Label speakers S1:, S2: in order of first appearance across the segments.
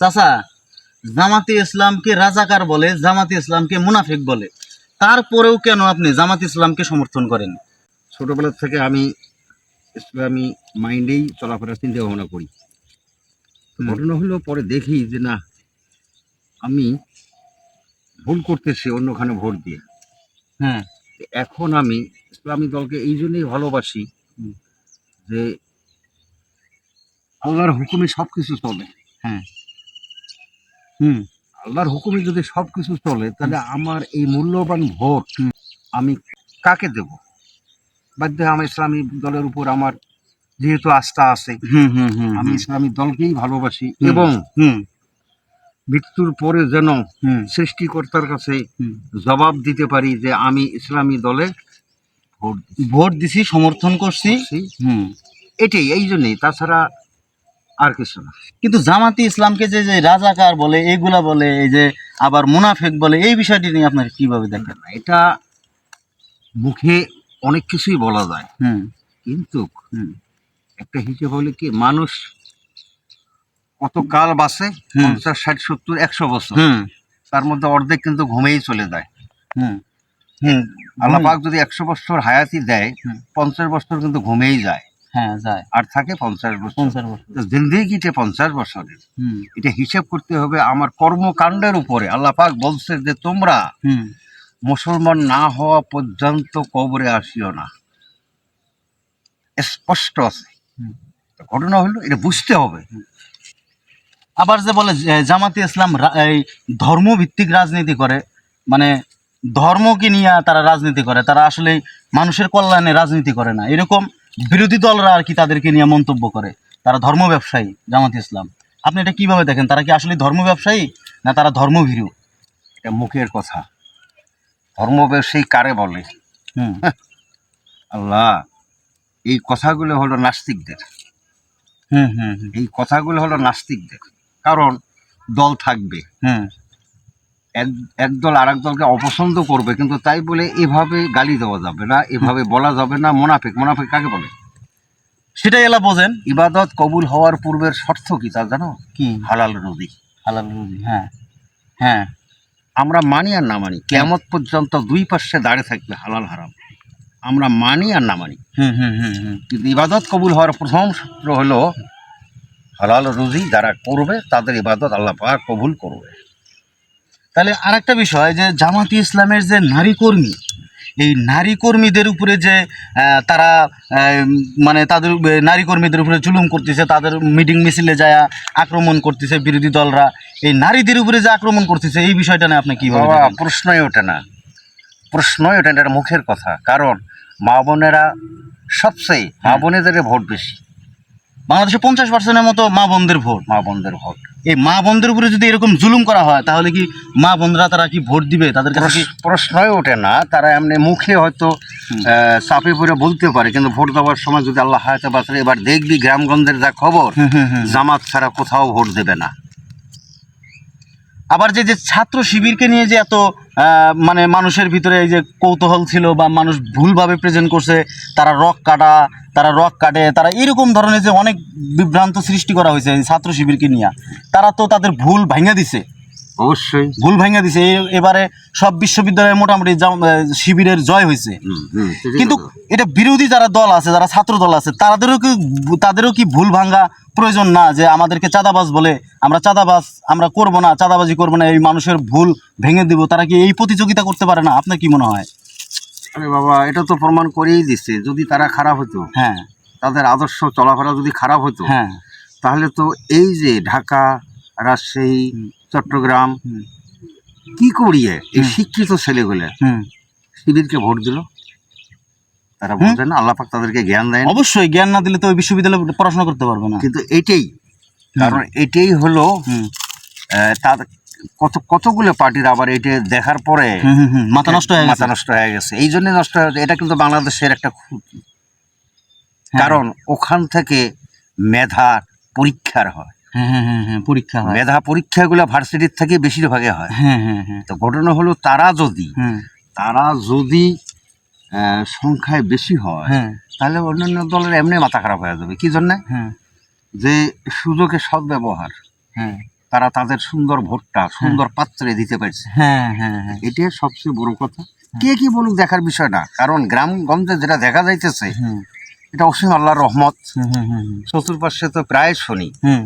S1: চাচা জামাতে ইসলামকে রাজাকার বলে জামাতি ইসলামকে মুনাফিক বলে। তারপরেও কেন আপনি জামাত ইসলামকে সমর্থন করেন?
S2: ছোটবেলা থেকে আমি ইসলামী মাইন্ডেই চলাফেরা চিন্তা ভাবনা করি। ঘটনা হলো পরে দেখি যে না আমি ভুল করতেছি অন্যখানে ভোট দিয়ে।
S1: হ্যাঁ।
S2: এখন আমি ইসলামী দলকে এই জন্যই ভালোবাসি। যে আল্লাহর হুকুমে সব কিছু চলে।
S1: হ্যাঁ। হুম।
S2: আল্লাহর হুকুমে যদি সব কিছু চলে তাহলে আমার এই মূল্যবান ভোট আমি কাকে দেব? বাধ্য আমার ইসলামী দলের উপর আমার যেহেতু আস্থা আছে
S1: হুম হুম হুম
S2: আমি ইসলামী দলকেই ভালোবাসি এবং
S1: হুম।
S2: মৃত্যুর পরে যেন সৃষ্টিকর্তার কাছে জবাব দিতে পারি যে আমি ইসলামী দলে ভোট
S1: ভোট দিছি সমর্থন করছি। হুম।
S2: এটাই এই জন্যই। তাছাড়া আর কিছু না।
S1: কিন্তু জামাতি ইসলামকে যে যে রাজাকার বলে এইগুলা বলে এই যে আবার মুনাফেক বলে এই বিষয়টি নিয়ে আপনার কীভাবে দেখেন?
S2: এটা মুখে অনেক কিছুই বলা যায়।
S1: হুম।
S2: কিন্তু একটা হিসেব হলে কি মানুষ কত কাল বাঁচে। পঞ্চাশ ষাট সত্তর একশো বছর।
S1: হুম।
S2: তার মধ্যে অর্ধেক কিন্তু ঘুমেই চলে যায়।
S1: হুম। হুম।
S2: আল্লাহ পাক যদি একশো বছর হায়াতি দেয় পঞ্চাশ বছর কিন্তু ঘুমেই যায়।
S1: হ্যাঁ যায়।
S2: আর থাকে পঞ্চাশ বছর।
S1: পঞ্চাশ বছর।
S2: তো পঞ্চাশ বছরের এটা হিসাব করতে হবে আমার কর্মকাণ্ডের উপরে। আল্লাহ পাক বলছে যে তোমরা
S1: হুম।
S2: মুসলমান না হওয়া পর্যন্ত কবরে আসিও না। স্পষ্ট আছে। ঘটনা হলো এটা বুঝতে হবে।
S1: আবার যে বলে জামাতে ইসলাম এই ধর্মভিত্তিক রাজনীতি করে মানে ধর্মকে নিয়ে তারা রাজনীতি করে তারা আসলে মানুষের কল্যাণে রাজনীতি করে না। এরকম বিরোধী দলরা আর কি তাদেরকে নিয়ে মন্তব্য করে। তারা ধর্ম ব্যবসায়ী জামাতে ইসলাম। আপনি এটা কীভাবে দেখেন? তারা কি আসলে ধর্ম ব্যবসায়ী না তারা ধর্মভীরু?
S2: এটা মুখের কথা। ধর্ম ব্যবসায়ী কারে বলে?
S1: হুম।
S2: আল্লাহ এই কথাগুলো হলো নাস্তিকদের।
S1: হুম হুম হুম,
S2: এই কথাগুলো হলো নাস্তিকদের। কারণ দল থাকবে।
S1: হুম।
S2: এক এক দল আর দলকে অপছন্দ করবে কিন্তু তাই বলে এভাবে গালি দেওয়া যাবে না এভাবে বলা যাবে না মোনাফেক মোনাফেক কাকে বলে?
S1: সেটাই এলা বোঝেন।
S2: ইবাদত কবুল হওয়ার পূর্বের শর্ত কি তা জানো?
S1: কি?
S2: হালাল রুজি।
S1: হালাল রুজি হ্যাঁ। হ্যাঁ
S2: আমরা মানি আর না মানি কেমত পর্যন্ত দুই পাশে দাঁড়িয়ে থাকবে হালাল হারাম। আমরা মানি আর না মানি।
S1: হুম হুম হুম হুম।
S2: কিন্তু ইবাদত কবুল হওয়ার প্রথম সূত্র হলো হালাল রুজি যারা করবে তাদের ইবাদত আল্লাহ পাক কবুল করবে।
S1: তাহলে আরেকটা বিষয় যে জামাতি ইসলামের যে নারী কর্মী এই নারী কর্মীদের উপরে যে তারা মানে তাদের নারী কর্মীদের উপরে জুলুম করতেছে তাদের মিটিং মিছিলে যায় আক্রমণ করতেছে বিরোধী দলরা এই নারীদের উপরে যে আক্রমণ করতেছে এই বিষয়টা নিয়ে আপনি
S2: বাবা প্রশ্নই ওঠে না। প্রশ্নই ওঠে না এটা মুখের কথা। কারণ মা বোনেরা সবচেয়ে মা বোনেদের ভোট বেশি।
S1: বাংলাদেশে পঞ্চাশ পার্সেন্টের মতো মা বন্ধের ভোট
S2: মা বন্ধের ভোট
S1: এই মা বন্ধের উপরে যদি এরকম জুলুম করা হয় তাহলে কি মা বোনরা তারা কি ভোট দিবে? তাদের কাছে কি
S2: প্রশ্নই ওঠে না। তারা এমনি মুখে হয়তো চাপে পড়ে বলতে পারে কিন্তু ভোট দেওয়ার সময় যদি আল্লাহ হায়াতে বাঁচে এবার দেখবি গ্রামগঞ্জের যা খবর। জামাত ছাড়া কোথাও ভোট দেবে না।
S1: আবার যে যে ছাত্র শিবিরকে নিয়ে যে এত মানে মানুষের ভিতরে এই যে কৌতূহল ছিল বা মানুষ ভুলভাবে প্রেজেন্ট করছে, তারা রক কাটা, তারা রক কাটে, তারা এরকম ধরনের যে অনেক বিভ্রান্ত সৃষ্টি করা হয়েছে ছাত্র শিবিরকে নিয়ে, তারা তো তাদের ভুল ভাঙা দিছে।
S2: অবশ্যই।
S1: ভুল ভাঙা দিছে। এবারে সব বিশ্ববিদ্যালয়ে মোটামুটি শিবিরের জয় হয়েছে। কিন্তু এটা বিরোধী যারা দল আছে যারা ছাত্র দল আছে তাদেরও কি তাদেরও কি ভুল ভাঙ্গা প্রয়োজন না যে আমাদেরকে চাঁদাবাজ বলে আমরা চাঁদাবাজ আমরা করব না চাঁদাবাজি করব না এই মানুষের ভুল ভেঙে দিব? তারা কি এই প্রতিযোগিতা করতে পারে না? আপনার কি মনে হয়?
S2: আরে বাবা এটা তো প্রমাণ করেই দিচ্ছে। যদি তারা খারাপ হতো
S1: হ্যাঁ।
S2: তাদের আদর্শ চলাফেরা যদি খারাপ হতো
S1: হ্যাঁ।
S2: তাহলে তো এই যে ঢাকা রাজশাহী। চট্টগ্রাম। কি করিয়ে এই শিক্ষিত ছেলেগুলো?
S1: হুম।
S2: শিবিরকে ভোট দিল। তারা
S1: হুম।
S2: বলছে না আল্লাহ পাক তাদেরকে জ্ঞান দেয়।
S1: অবশ্যই জ্ঞান না দিলে তো ওই বিশ্ববিদ্যালয়ে পড়াশোনা করতে পারবে না।
S2: কিন্তু এটাই কারণ এটাই হলো তার কত কতগুলো পার্টির আবার এটা দেখার পরে
S1: মাথা নষ্ট হয়ে
S2: মাথা নষ্ট হয়ে গেছে। এই জন্য নষ্ট হয়ে এটা কিন্তু বাংলাদেশের একটা
S1: হ্যাঁ।
S2: কারণ ওখান থেকে মেধা পরীক্ষার হয়।
S1: হ্যাঁ হ্যাঁ হ্যাঁ পরীক্ষা হয়।
S2: মেধা পরীক্ষাগুলো ভার্সিটির থেকে বেশিরভাগে হয়।
S1: হ্যাঁ হ্যাঁ হ্যাঁ।
S2: তো ঘটনা হলো তারা যদি তারা যদি সংখ্যায় বেশি হয়
S1: হ্যাঁ।
S2: তাহলে অন্যান্য দলের এমনি মাথা খারাপ হয়ে যাবে। কি জন্য?
S1: হ্যাঁ।
S2: যে সুযোগের সদ্ব্যবহার
S1: হ্যাঁ।
S2: তারা তাদের সুন্দর ভোটটা সুন্দর পাত্রে দিতে পারছে।
S1: হ্যাঁ হ্যাঁ
S2: এটাই সবচেয়ে বড় কথা। কে কি বলুক দেখার বিষয় না। কারণ গ্রামগঞ্জে যেটা দেখা যাইতেছে এটা অসীম আল্লাহর রহমত।
S1: হুম, হুম, হুম,
S2: চতুর্পাশে তো প্রায় শুনি।
S1: হুম,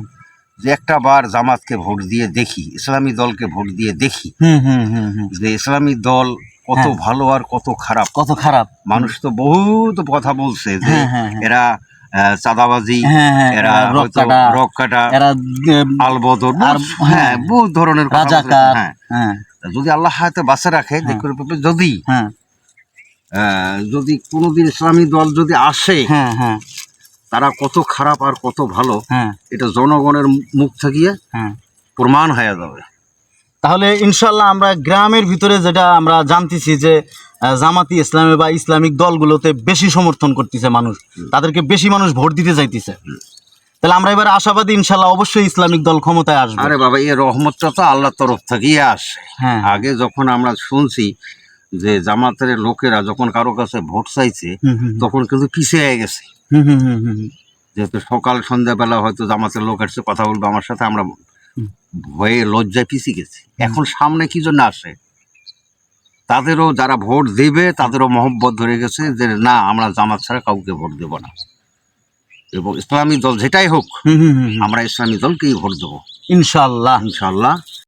S2: যে একটা বার জামাতকে ভোট দিয়ে দেখি ইসলামী দলকে ভোট দিয়ে দেখি
S1: হুম, হুম, হুম, হুম।
S2: যে ইসলামী দল কত
S1: হ্যাঁ।
S2: ভালো আর কত খারাপ।
S1: কত খারাপ।
S2: মানুষ তো বহুত কথা বলছে যে
S1: হ্যাঁ, হ্যাঁ।
S2: এরা চাঁদাবাজি এরা
S1: রক কাটা এরা
S2: আলবদর
S1: আর
S2: হ্যাঁ বহুত ধরনের হ্যাঁ। যদি আল্লাহ হাতে বাঁচা রাখে যদি যদি কোনোদিন ইসলামী দল যদি আসে
S1: হ্যাঁ হ্যাঁ।
S2: তারা কত খারাপ আর কত ভালো
S1: হ্যাঁ।
S2: এটা জনগণের মুখ থেকে
S1: হ্যাঁ।
S2: প্রমাণ হয়ে যাবে।
S1: তাহলে ইনশাল্লাহ আমরা গ্রামের ভিতরে যেটা আমরা জানতেছি যে জামাতি ইসলামী বা ইসলামিক দলগুলোতে বেশি সমর্থন করতেছে মানুষ তাদেরকে বেশি মানুষ ভোট দিতে চাইতেছে। তাহলে আমরা এবার আশাবাদী ইনশাল্লাহ অবশ্যই ইসলামিক দল ক্ষমতায় আসবে।
S2: আরে বাবা এই রহমতটা তো আল্লাহর তরফ থেকেই আসে।
S1: হ্যাঁ।
S2: আগে যখন আমরা শুনছি যে জামাতের লোকেরা যখন কারও কাছে ভোট চাইছে তখন কিন্তু পিছিয়ে গেছে। যেহেতু সকাল সন্ধ্যাবেলা হয়তো জামাতের লোক আসছে কথা বলবে আমার সাথে আমরা ভয়ে লজ্জায় পিছিয়ে গেছি। এখন সামনে কি জন্য আসে? তাদেরও যারা ভোট দেবে তাদেরও মহব্বত ধরে গেছে যে না আমরা জামাত ছাড়া কাউকে ভোট দেব না। এবং ইসলামী দল যেটাই হোক। আমরা ইসলামী দলকেই ভোট দেবো।
S1: ইনশাল্লাহ
S2: ইনশাল্লাহ